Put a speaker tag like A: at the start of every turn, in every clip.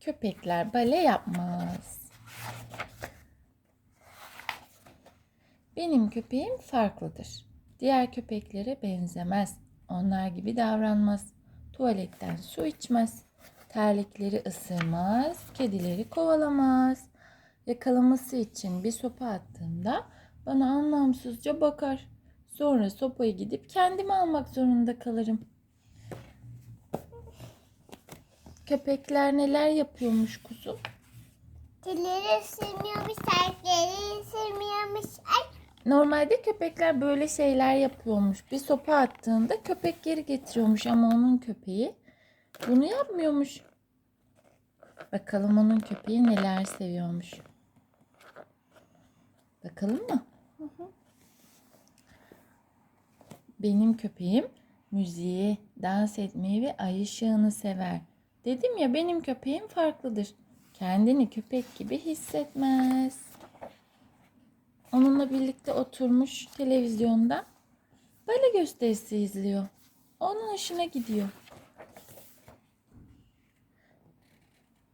A: Köpekler bale yapmaz. Benim köpeğim farklıdır. Diğer köpeklere benzemez. Onlar gibi davranmaz. Tuvaletten su içmez. Terlikleri ısırmaz. Kedileri kovalamaz. Yakalaması için bir sopa attığımda bana anlamsızca bakar. Sonra sopayı gidip kendim almak zorunda kalırım. Köpekler neler yapıyormuş kuzum?
B: Dilleri ısırmıyormuş, terkleri ısırmıyormuş. Ay
A: Normalde köpekler böyle şeyler yapıyormuş. Bir sopa attığında köpek geri getiriyormuş ama onun köpeği bunu yapmıyormuş. Bakalım onun köpeği neler seviyormuş. Bakalım mı? Benim köpeğim müziği, dans etmeyi ve ay ışığını sever. Dedim ya benim köpeğim farklıdır. Kendini köpek gibi hissetmez. Onunla birlikte oturmuş televizyonda bale gösterisi izliyor. Onun hoşuna gidiyor.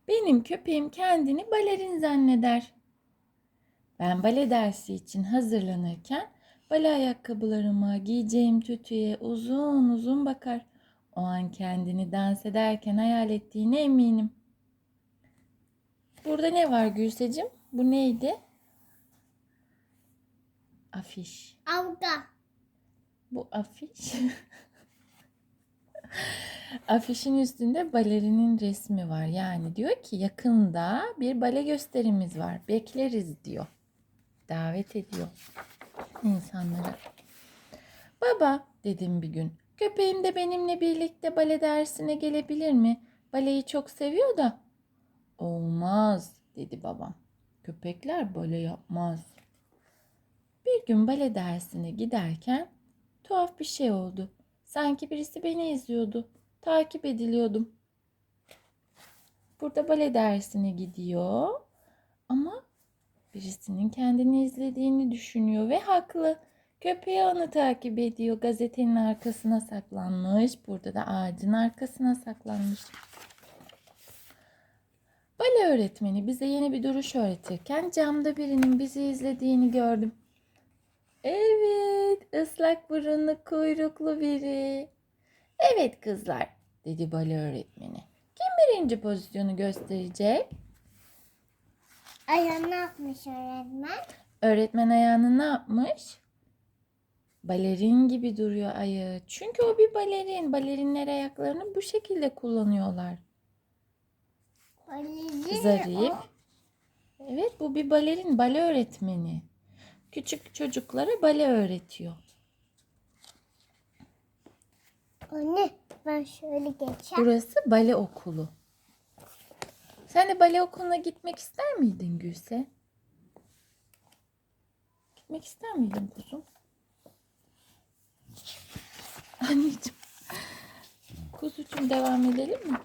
A: Benim köpeğim kendini balerin zanneder. Ben bale dersi için hazırlanırken bale ayakkabılarıma, giyeceğim tütüye uzun uzun bakar. O an kendini dans ederken hayal ettiğine eminim. Burada ne var Gülsecim? Bu neydi? Afiş.
B: avga.
A: Bu afiş. Afişin üstünde balerinin resmi var. Yani diyor ki yakında bir bale gösterimiz var. Bekleriz diyor. Davet ediyor insanlara. Baba dedim bir gün. Köpeğim de benimle birlikte bale dersine gelebilir mi? Baleyi çok seviyor da. Olmaz dedi babam. Köpekler bale yapmaz. Bir gün bale dersine giderken tuhaf bir şey oldu. Sanki birisi beni izliyordu. Takip ediliyordum. Burada bale dersine gidiyor ama birisinin kendini izlediğini düşünüyor ve haklı. Köpeği onu takip ediyor. Gazetenin arkasına saklanmış. Burada da ağacın arkasına saklanmış. Bale öğretmeni bize yeni bir duruş öğretirken camda birinin bizi izlediğini gördüm. Evet, ıslak burunlu kuyruklu biri. Evet kızlar, dedi bale öğretmeni. Kim birinci pozisyonu gösterecek?
B: Ayağını atmış öğretmen.
A: Öğretmen ayağını ne yapmış? Balerin gibi duruyor ayağı. Çünkü o bir balerin. Balerinler ayaklarını bu şekilde kullanıyorlar.
B: Balerin
A: Zarif.
B: o.
A: Evet bu bir balerin, bale öğretmeni. Küçük çocuklara bale öğretiyor.
B: Anne ben şöyle geçeceğim.
A: Burası bale okulu. Sen de bale okuluna gitmek ister miydin Gülse? Gitmek ister miydin kuzum? Anneciğim. Kuzucuğum devam edelim mi?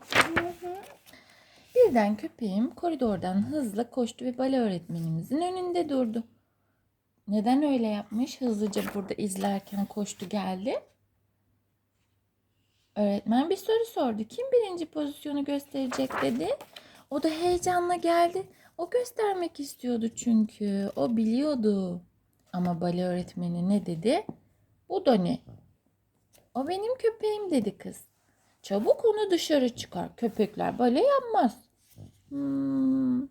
A: Birden köpeğim koridordan hızla koştu ve bale öğretmenimizin önünde durdu. Neden öyle yapmış? Hızlıca burada izlerken koştu geldi. Öğretmen bir soru sordu. Kim birinci pozisyonu gösterecek dedi. O da heyecanla geldi. O göstermek istiyordu çünkü. O biliyordu. Ama bale öğretmeni ne dedi? Bu da ne? O benim köpeğim dedi kız. Çabuk onu dışarı çıkar. Köpekler bale yapmaz. Hmm.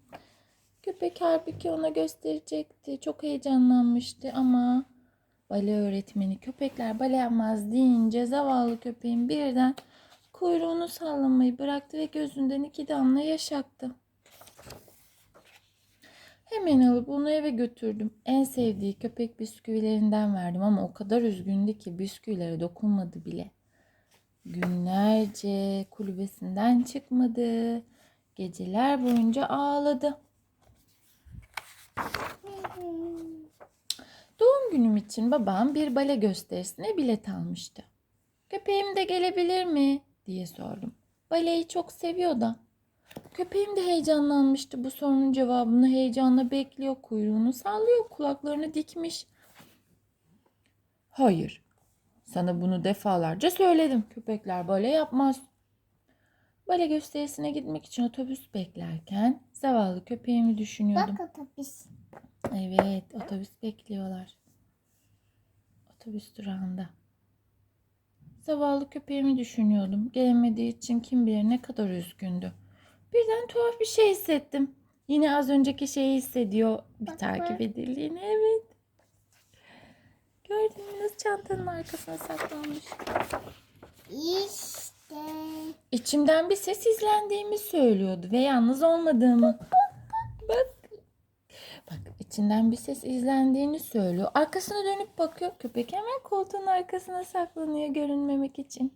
A: Köpek halbuki ona gösterecekti. Çok heyecanlanmıştı ama bale öğretmeni köpekler bale yapmaz deyince zavallı köpeğin birden kuyruğunu sallamayı bıraktı ve gözünden iki damla yaş aktı. Hemen alıp onu eve götürdüm. En sevdiği köpek bisküvilerinden verdim ama o kadar üzgündü ki bisküvilere dokunmadı bile. Günlerce kulübesinden çıkmadı. Geceler boyunca ağladı. Doğum günüm için babam bir bale gösterisine bilet almıştı. Köpeğim de gelebilir mi diye sordum. Baleyi çok seviyor da. Köpeğim de heyecanlanmıştı. Bu sorunun cevabını heyecanla bekliyor. Kuyruğunu sallıyor. Kulaklarını dikmiş. Hayır. Sana bunu defalarca söyledim. Köpekler böyle yapmaz. Bale gösterisine gitmek için otobüs beklerken zavallı köpeğimi düşünüyordum.
B: Bak otobüs.
A: Evet, otobüs bekliyorlar. Otobüs durağında. Zavallı köpeğimi düşünüyordum. Gelemediği için kim bilir ne kadar üzgündü. Birden tuhaf bir şey hissettim. Yine az önceki şeyi hissediyor. Bir
B: Bak,
A: takip
B: bak.
A: edildiğini. Evet. Gördün mü nasıl çantanın arkasına saklanmış.
B: İşte.
A: İçimden bir ses izlendiğimi söylüyordu ve yalnız olmadığımı. Bak. Bak içinden bir ses izlendiğini söylüyor. Arkasına dönüp bakıyor. Köpek hemen koltuğun arkasına saklanıyor görünmemek için.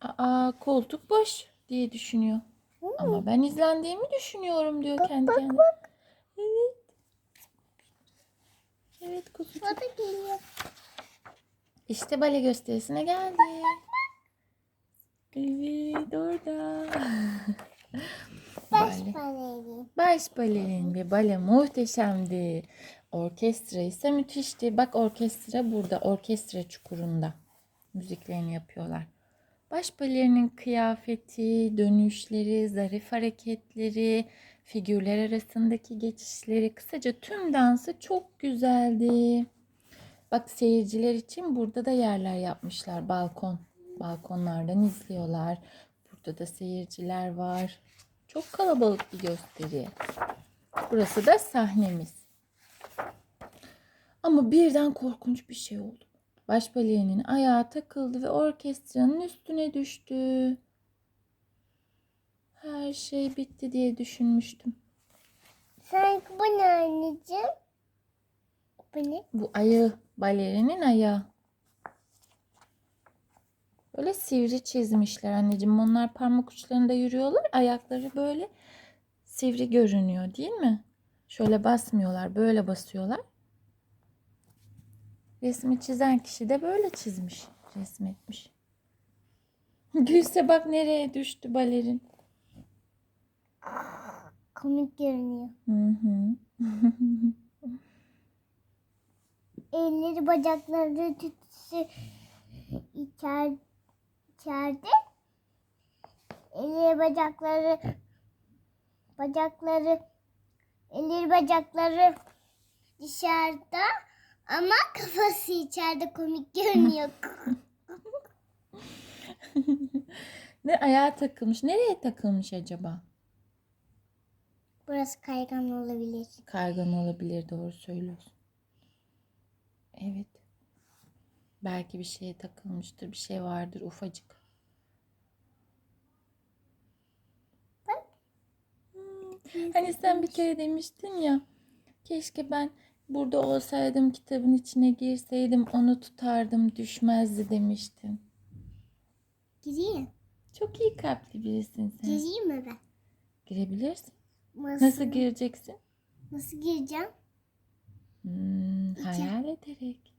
A: Aa koltuk boş diye düşünüyor. Ama ben izlendiğimi düşünüyorum diyor kendi
B: bak,
A: kendine. Evet. Evet kuzucuk.
B: O da geliyor.
A: İşte bale gösterisine geldi. Evet orada.
B: Baş
A: Bale.
B: parayı.
A: Baş balerin ve bale muhteşemdi. Orkestra ise müthişti. Bak orkestra burada. Orkestra çukurunda. Müziklerini yapıyorlar. Baş balerinin kıyafeti, dönüşleri, zarif hareketleri, figürler arasındaki geçişleri, kısaca tüm dansı çok güzeldi. Bak seyirciler için burada da yerler yapmışlar. Balkon. Balkonlardan izliyorlar. Burada da seyirciler var. Çok kalabalık bir gösteri. Burası da sahnemiz. Ama birden korkunç bir şey oldu. Baş balerinin ayağı takıldı ve orkestranın üstüne düştü. Her şey bitti diye düşünmüştüm.
B: Sanki bu ne anneciğim? Bu ne?
A: Bu ayağı, balerinin ayağı. Böyle sivri çizmişler anneciğim. Onlar parmak uçlarında yürüyorlar. Ayakları böyle sivri görünüyor değil mi? Şöyle basmıyorlar. Böyle basıyorlar. Resmi çizen kişi de böyle çizmiş. Resmetmiş. Gülse bak nereye düştü balerin.
B: Komik görünüyor.
A: Hı hı.
B: Elleri bacakları tütsü içer, içeride. Elleri bacakları bacakları elleri bacakları dışarıda ama kafası içeride komik görünüyor.
A: ne ayağa takılmış. Nereye takılmış acaba?
B: Burası kaygan olabilir.
A: Kaygan olabilir doğru söylüyorsun. Evet. Belki bir şeye takılmıştır. Bir şey vardır ufacık.
B: Bak.
A: Hmm, Hani sen bir kere demiştin ya. Keşke ben burada olsaydım kitabın içine girseydim onu tutardım düşmezdi demiştin.
B: Gireyim.
A: Çok iyi kalpli birisin sen.
B: Gireyim mi ben?
A: Girebilirsin.
B: Nasıl,
A: Nasıl gireceksin?
B: nasıl gireceğim?
A: Hmm, hayal ederek.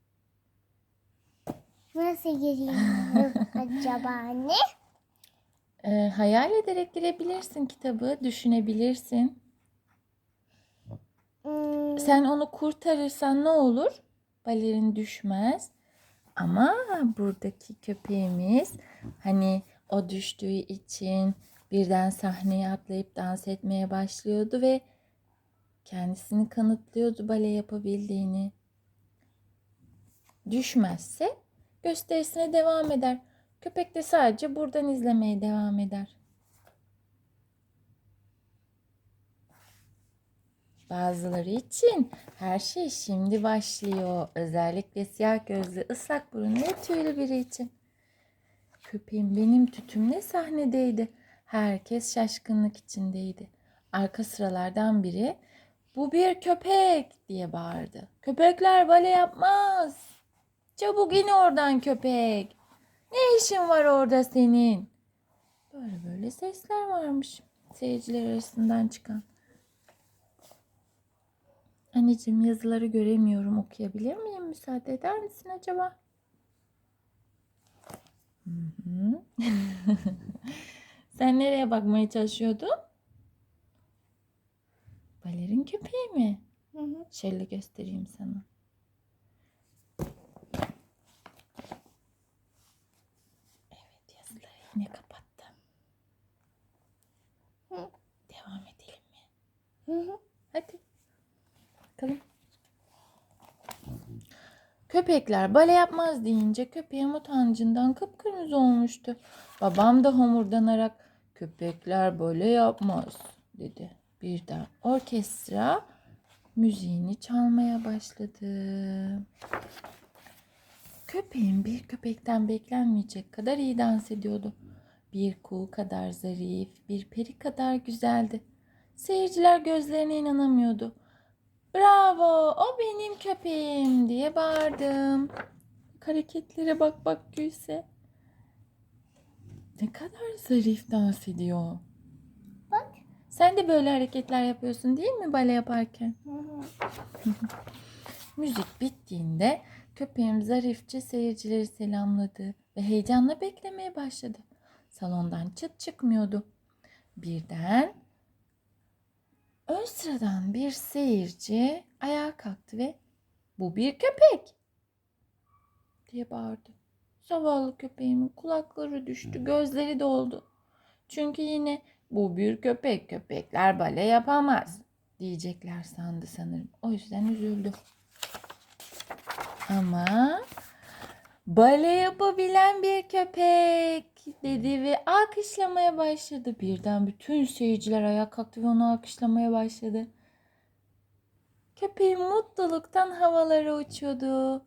B: Nasıl gireyim acaba anne?
A: Ee, hayal ederek girebilirsin kitabı, düşünebilirsin.
B: Hmm,
A: Sen onu kurtarırsan ne olur? Balerin düşmez. Ama buradaki köpeğimiz hani o düştüğü için birden sahneye atlayıp dans etmeye başlıyordu ve kendisini kanıtlıyordu bale yapabildiğini. Düşmezse gösterisine devam eder. Köpek de sadece buradan izlemeye devam eder. Bazıları için her şey şimdi başlıyor. Özellikle siyah gözlü, ıslak burunlu ve tüylü biri için. Köpeğim benim tütümle sahnedeydi. Herkes şaşkınlık içindeydi. Arka sıralardan biri bu bir köpek diye bağırdı. Köpekler bale yapmaz. Çabuk in oradan köpek. Ne işin var orada senin? Böyle böyle sesler varmış seyirciler arasından çıkan. Anneciğim yazıları göremiyorum. Okuyabilir miyim? Müsaade eder misin acaba? Hı hı. Sen nereye bakmaya çalışıyordun? Balerin köpeği mi?
B: hı hı.
A: Şöyle göstereyim sana. Evet yazıları yine kapattı.
B: Hı hı.
A: Hadi. Bakalım. Köpekler bale yapmaz deyince köpeğim utancından kıpkırmızı olmuştu. Babam da homurdanarak köpekler bale yapmaz dedi. Birden orkestra müziğini çalmaya başladı. Köpeğim bir köpekten beklenmeyecek kadar iyi dans ediyordu. Bir kuğu kadar zarif, bir peri kadar güzeldi. Seyirciler gözlerine inanamıyordu. Bravo, o benim köpeğim diye bağırdım. Hareketlere bak bak Gülse. Ne kadar zarif dans ediyor.
B: Bak.
A: Sen de böyle hareketler yapıyorsun değil mi bale yaparken? Müzik bittiğinde köpeğim zarifçe seyircileri selamladı ve heyecanla beklemeye başladı. Salondan çıt çıkmıyordu. Birden ön sıradan bir seyirci ayağa kalktı ve bu bir köpek diye bağırdı. Zavallı köpeğimin kulakları düştü, gözleri doldu. Çünkü yine bu bir köpek, köpekler bale yapamaz diyecekler sandı sanırım. O yüzden üzüldü. Ama bale yapabilen bir köpek dedi ve alkışlamaya başladı. Birden bütün seyirciler ayağa kalktı ve onu alkışlamaya başladı. Köpeğim mutluluktan havalara uçuyordu.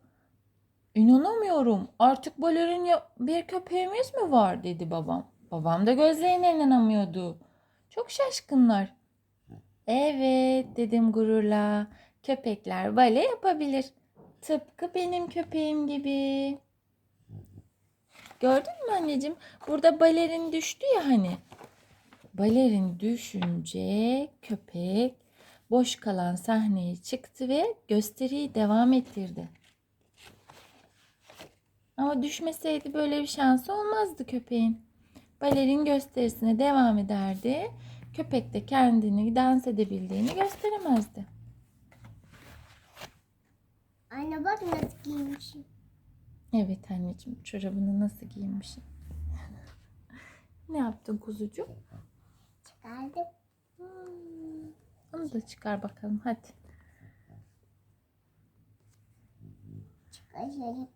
A: İnanamıyorum. Artık balerin bir köpeğimiz mi var dedi babam. Babam da gözlerine inanamıyordu. Çok şaşkınlar. Evet dedim gururla. Köpekler bale yapabilir. Tıpkı benim köpeğim gibi. Gördün mü anneciğim? Burada balerin düştü ya hani. Balerin düşünce köpek boş kalan sahneye çıktı ve gösteriyi devam ettirdi. Ama düşmeseydi böyle bir şansı olmazdı köpeğin. Balerin gösterisine devam ederdi. Köpek de kendini dans edebildiğini gösteremezdi.
B: Anne bak nasıl giymişim.
A: Evet anneciğim çorabını nasıl giymişsin? ne yaptın kuzucuğum?
B: Çıkardım.
A: Hmm, Onu da çıkar bakalım hadi.
B: Çıkarayım.